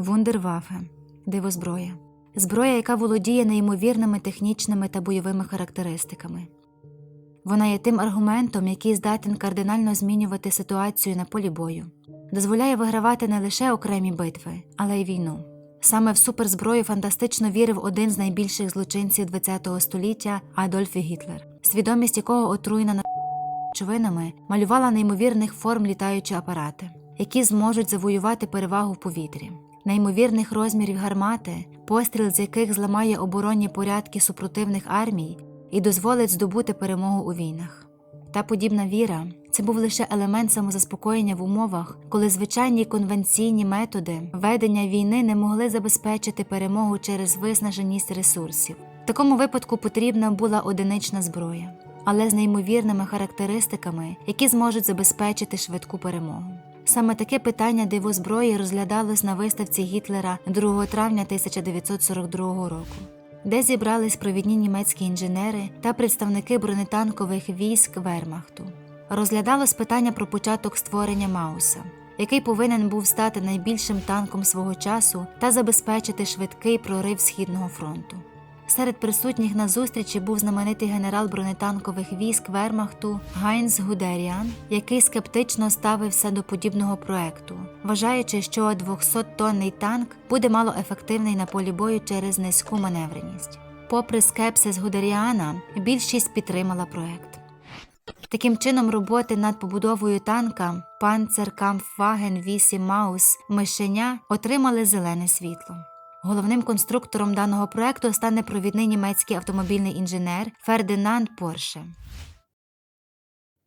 Вундервафе дивозброя. Зброя, яка володіє неймовірними технічними та бойовими характеристиками. Вона є тим аргументом, який здатен кардинально змінювати ситуацію на полі бою, дозволяє вигравати не лише окремі битви, але й війну. Саме в суперзброю фантастично вірив один з найбільших злочинців ХХ століття Адольф Гітлер, свідомість якого отруєна речовинами малювала неймовірних форм літаючі апарати, які зможуть завоювати перевагу в повітрі, неймовірних розмірів гармати, постріл з яких зламає оборонні порядки супротивних армій і дозволить здобути перемогу у війнах. Та подібна віра це був лише елемент самозаспокоєння в умовах, коли звичайні конвенційні методи ведення війни не могли забезпечити перемогу через виснаженість ресурсів. В такому випадку потрібна була одинична зброя, але з неймовірними характеристиками, які зможуть забезпечити швидку перемогу. Саме таке питання дивозброї розглядалось на виставці Гітлера 2 травня 1942 року де зібрались провідні німецькі інженери та представники бронетанкових військ Вермахту. Розглядалось питання про початок створення Мауса, який повинен був стати найбільшим танком свого часу та забезпечити швидкий прорив Східного фронту. Серед присутніх на зустрічі був знаменитий генерал бронетанкових військ Вермахту Гайнс Гудеріан, який скептично ставився до подібного проекту, вважаючи, що 200-тонний танк буде малоефективний на полі бою через низьку маневреність. Попри скепсис Гудеріана, більшість підтримала проект. Таким чином, роботи над побудовою танка Panzerkampfwagen 8 Маус Мишеня отримали зелене світло. Головним конструктором даного проекту стане провідний німецький автомобільний інженер Фердинанд Порше.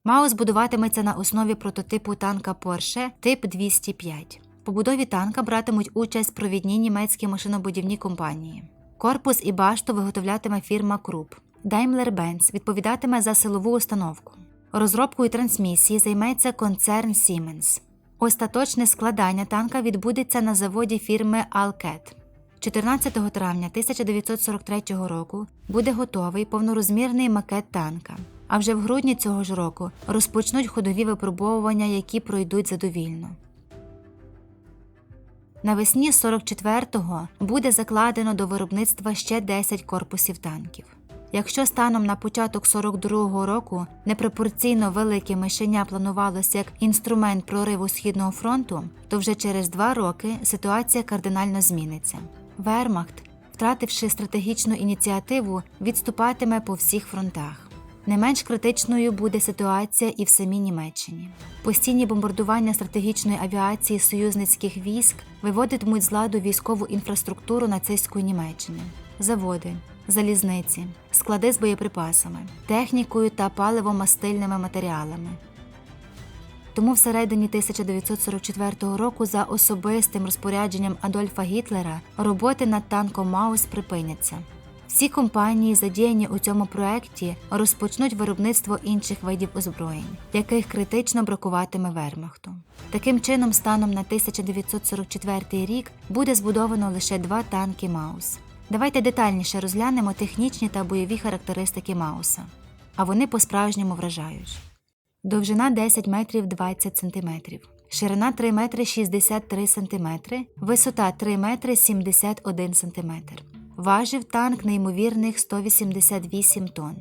Маус будуватиметься на основі прототипу танка Porsche тип 205. В побудові танка братимуть участь провідні німецькі машинобудівні компанії. Корпус і башту виготовлятиме фірма Krupp. Daimler-Benz відповідатиме за силову установку. Розробкою трансмісії займеться концерн Siemens. Остаточне складання танка відбудеться на заводі фірми Alcat. 14 травня 1943 року буде готовий повнорозмірний макет танка. А вже в грудні цього ж року розпочнуть ходові випробовування, які пройдуть задовільно. Навесні 44-го буде закладено до виробництва ще 10 корпусів танків. Якщо станом на початок 42-го року непропорційно велике мишеня планувалося як інструмент прориву Східного фронту, то вже через два роки ситуація кардинально зміниться. Вермахт, втративши стратегічну ініціативу, відступатиме по всіх фронтах. Не менш критичною буде ситуація і в самій Німеччині. Постійні бомбардування стратегічної авіації союзницьких військ виводитимуть з ладу військову інфраструктуру нацистської Німеччини, заводи, залізниці, склади з боєприпасами, технікою та паливомастильними матеріалами. Тому всередині 1944 року за особистим розпорядженням Адольфа Гітлера роботи над танком Маус припиняться. Всі компанії, задіяні у цьому проекті, розпочнуть виробництво інших видів озброєнь, яких критично бракуватиме Вермахту. Таким чином, станом на 1944 рік буде збудовано лише два танки Маус. Давайте детальніше розглянемо технічні та бойові характеристики Мауса, а вони по-справжньому вражають. Довжина 10 метрів 20 сантиметрів, ширина 3 метри 63 сантиметри, висота 3 метри 71 сантиметр. Важив танк неймовірних 188 тонн.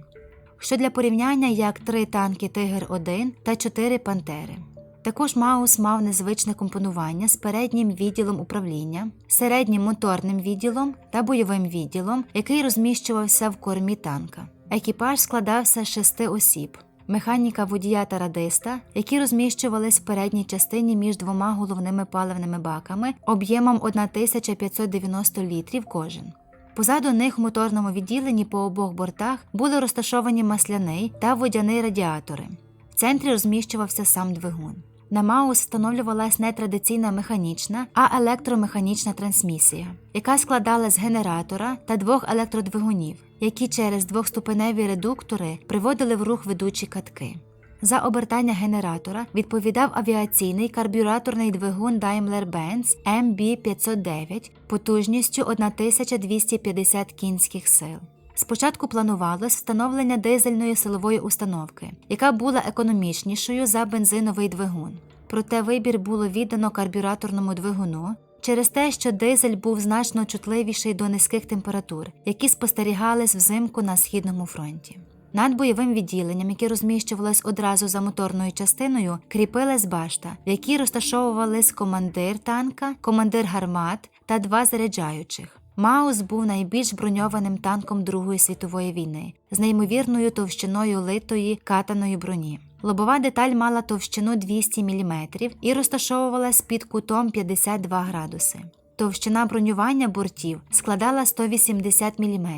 Що для порівняння як три танки Тигр-1 та 4 Пантери. Також Маус мав незвичне компонування з переднім відділом управління, середнім моторним відділом та бойовим відділом, який розміщувався в кормі танка. Екіпаж складався з шести осіб механіка водія та радиста, які розміщувались в передній частині між двома головними паливними баками об'ємом 1590 літрів кожен. Позаду них в моторному відділенні по обох бортах були розташовані масляний та водяний радіатори. В центрі розміщувався сам двигун. На Маус встановлювалась не традиційна механічна, а електромеханічна трансмісія, яка складалась з генератора та двох електродвигунів, які через двохступеневі редуктори приводили в рух ведучі катки. За обертання генератора відповідав авіаційний карбюраторний двигун Daimler-Benz MB509 потужністю 1250 кінських сил. Спочатку планувалось встановлення дизельної силової установки, яка була економічнішою за бензиновий двигун. Проте вибір було віддано карбюраторному двигуну через те, що дизель був значно чутливіший до низьких температур, які спостерігались взимку на східному фронті. Над бойовим відділенням, яке розміщувалось одразу за моторною частиною, кріпилась башта, в якій розташовувались командир танка, командир гармат та два заряджаючих. Маус був найбільш броньованим танком Другої світової війни з неймовірною товщиною литої катаної броні. Лобова деталь мала товщину 200 мм і розташовувалась під кутом 52 градуси. Товщина бронювання бортів складала 180 мм.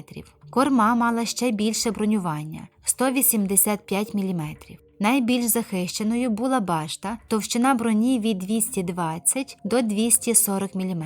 Корма мала ще більше бронювання 185 мм. Найбільш захищеною була башта, товщина броні від 220 до 240 мм.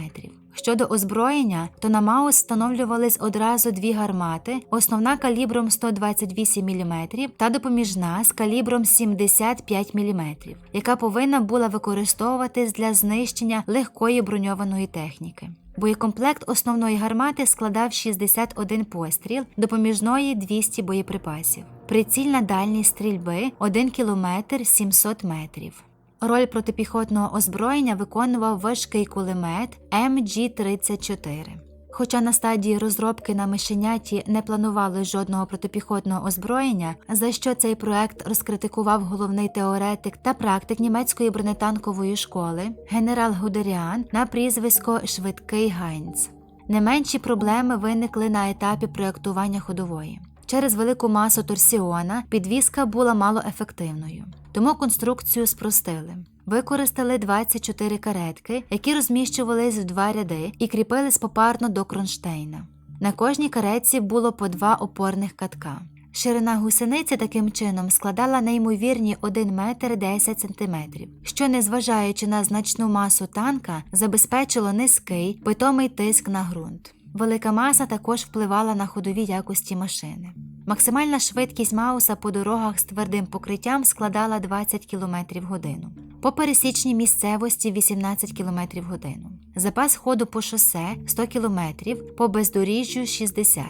Щодо озброєння, то на Маус встановлювались одразу дві гармати, основна калібром 128 мм та допоміжна з калібром 75 мм, яка повинна була використовуватись для знищення легкої броньованої техніки. Боєкомплект основної гармати складав 61 постріл, допоміжної 200 боєприпасів. Прицільна дальність стрільби 1 км 700 метрів. Роль протипіхотного озброєння виконував важкий кулемет МГ-34. Хоча на стадії розробки на мишеняті не планували жодного протипіхотного озброєння, за що цей проект розкритикував головний теоретик та практик німецької бронетанкової школи генерал Гудеріан на прізвисько Швидкий Гайнц. Не менші проблеми виникли на етапі проектування ходової. Через велику масу торсіона підвізка була малоефективною, тому конструкцію спростили. Використали 24 каретки, які розміщувались в два ряди і кріпились попарно до кронштейна. На кожній каретці було по два опорних катка. Ширина гусениці таким чином складала неймовірні 1 метр 10 сантиметрів, що, незважаючи на значну масу танка, забезпечило низький питомий тиск на ґрунт. Велика маса також впливала на ходові якості машини. Максимальна швидкість Мауса по дорогах з твердим покриттям складала 20 км в годину. По пересічній місцевості 18 км в годину. Запас ходу по шосе 100 км, по бездоріжжю 60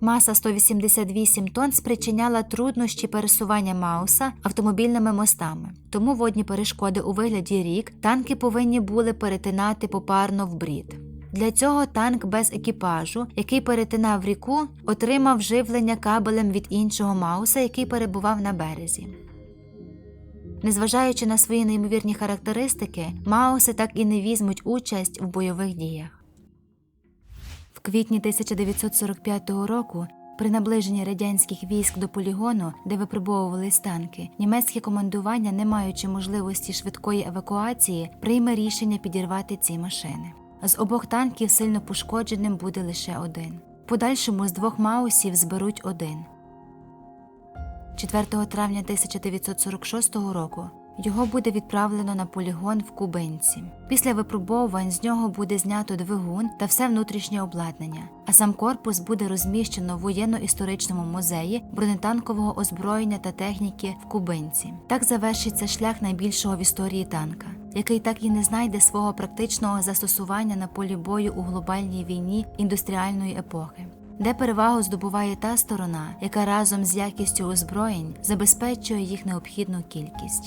Маса 188 тонн спричиняла труднощі пересування Мауса автомобільними мостами. Тому водні перешкоди у вигляді рік танки повинні були перетинати попарно в брід. Для цього танк без екіпажу, який перетинав ріку, отримав живлення кабелем від іншого Мауса, який перебував на березі. Незважаючи на свої неймовірні характеристики, Мауси так і не візьмуть участь в бойових діях. В квітні 1945 року, при наближенні радянських військ до полігону, де випробовувались танки, німецьке командування, не маючи можливості швидкої евакуації, прийме рішення підірвати ці машини. З обох танків сильно пошкодженим буде лише один. Подальшому з двох маусів зберуть один. 4 травня 1946 року його буде відправлено на полігон в Кубинці. Після випробовувань з нього буде знято двигун та все внутрішнє обладнання, а сам корпус буде розміщено в воєнно-історичному музеї бронетанкового озброєння та техніки в Кубинці. Так завершиться шлях найбільшого в історії танка, який так і не знайде свого практичного застосування на полі бою у глобальній війні індустріальної епохи де перевагу здобуває та сторона, яка разом з якістю озброєнь забезпечує їх необхідну кількість.